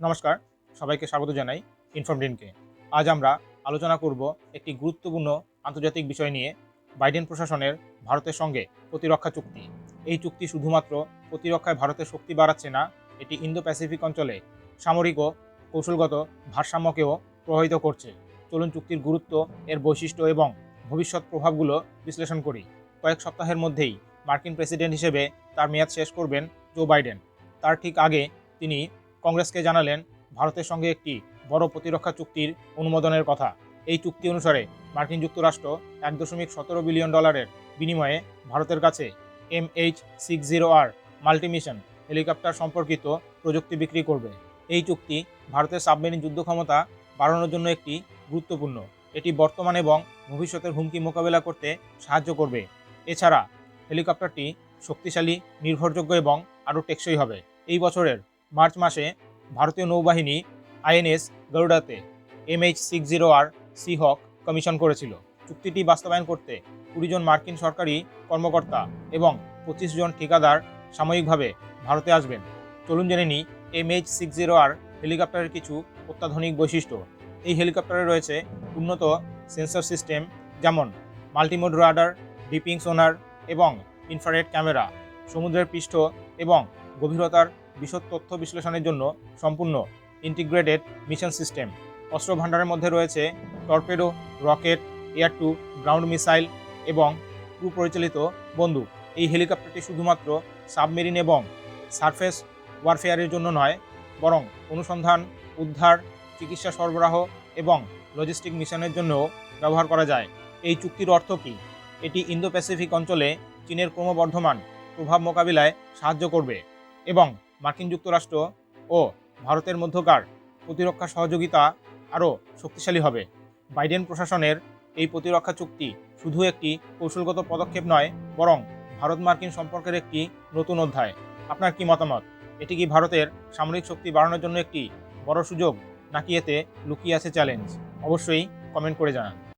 নমস্কার, সবাইকে স্বাগত জানাই ইনফরমডিনকে আজ আমরা আলোচনা করব একটি গুরুত্বপূর্ণ আন্তর্জাতিক বিষয় নিয়ে বাইডেন প্রশাসনের ভারতের সঙ্গে প্রতিরক্ষা চুক্তি। এই চুক্তি শুধুমাত্র প্রতিরক্ষায় ভারতের শক্তি বাড়াচ্ছে না, এটি ইন্দো প্যাসিফিক অঞ্চলে সামরিক ও কৌশলগত ভারসাম্যকেও প্রভাবিত করছে। চলুন চুক্তির গুরুত্ব, এর বৈশিষ্ট্য এবং ভবিষ্যৎ প্রভাবগুলো বিশ্লেষণ করি। কয়েক সপ্তাহের মধ্যেই মার্কিন প্রেসিডেন্ট হিসেবে তার মেয়াদ শেষ করবেন জো বাইডেন। তার ঠিক আগে তিনি কংগ্রেসকে জানালেন ভারতের সঙ্গে একটি বড় প্রতিরক্ষা চুক্তির অনুমোদনের কথা। এই চুক্তি অনুসারে মার্কিন যুক্তরাষ্ট্র এক দশমিক সতেরো বিলিয়ন ডলারের বিনিময়ে ভারতের কাছে M H six zero R multimission helicopter সম্পর্কিত প্রযুক্তি বিক্রি করবে। এই চুক্তি ভারতের সাবমেরিন যুদ্ধ ক্ষমতা বাড়ানোর জন্য একটি গুরুত্বপূর্ণ। এটি বর্তমান এবং ভবিষ্যতের হুমকি মোকাবেলা করতে সাহায্য করবে। এছাড়া হেলিকপ্টারটি শক্তিশালী, নির্ভরযোগ্য এবং আরও টেকসই হবে। এই বছরের মার্চ মাসে ভারতীয় নৌবাহিনী INS গরুডাতে MH six zero R Seahawk commission করেছিল। চুক্তিটি বাস্তবায়ন করতে কুড়ি জন মার্কিন সরকারি কর্মকর্তা এবং পঁচিশ জন ঠিকাদার সাময়িকভাবে ভারতে আসবেন। চলুন জেনে নিই, এমএইচ সিক্স জিরো আর হেলিকপ্টারের কিছু অত্যাধুনিক বৈশিষ্ট্য। এই হেলিকপ্টারে রয়েছে উন্নত সেন্সর সিস্টেম যেমন মাল্টিমোড রাডার, ডিপিং সোনার এবং ইনফ্রারেড ক্যামেরা, সমুদ্রের পৃষ্ঠ এবং গভীরতার বিশদ তথ্য বিশ্লেষণের জন্য সম্পূর্ণ ইন্টিগ্রেটেড মিশন সিস্টেম অস্ত্র ভাণ্ডারের মধ্যে রয়েছে torpedo, rocket, air to ground missile এবং পরিচালিত বন্দুক। এই হেলিকপ্টারটি শুধুমাত্র সাবমেরিন এবং সারফেস ওয়ারফেয়ারের জন্য নয়, বরং অনুসন্ধান, উদ্ধার, চিকিৎসা সরবরাহ এবং লজিস্টিক মিশনের জন্যও ব্যবহার করা যায়। এই চুক্তির অর্থ কী? এটি ইন্দো প্যাসিফিক অঞ্চলে চীনের ক্রমবর্ধমান প্রভাব মোকাবিলায় সাহায্য করবে। এবং মার্কিন যুক্তরাষ্ট্র ও ভারতের মধ্যকার প্রতিরক্ষা সহযোগিতা আরও শক্তিশালী হবে। বাইডেন প্রশাসনের এই প্রতিরক্ষা চুক্তি শুধু একটি কৌশলগত পদক্ষেপ নয়, বরং ভারত মার্কিন সম্পর্কের একটি নতুন অধ্যায়। আপনার কি মতামত? এটি কি ভারতের সামরিক শক্তি বাড়ানোর জন্য একটি বড় সুযোগ, নাকি এতে লুকিয়ে আছে চ্যালেঞ্জ? অবশ্যই কমেন্ট করে জানান।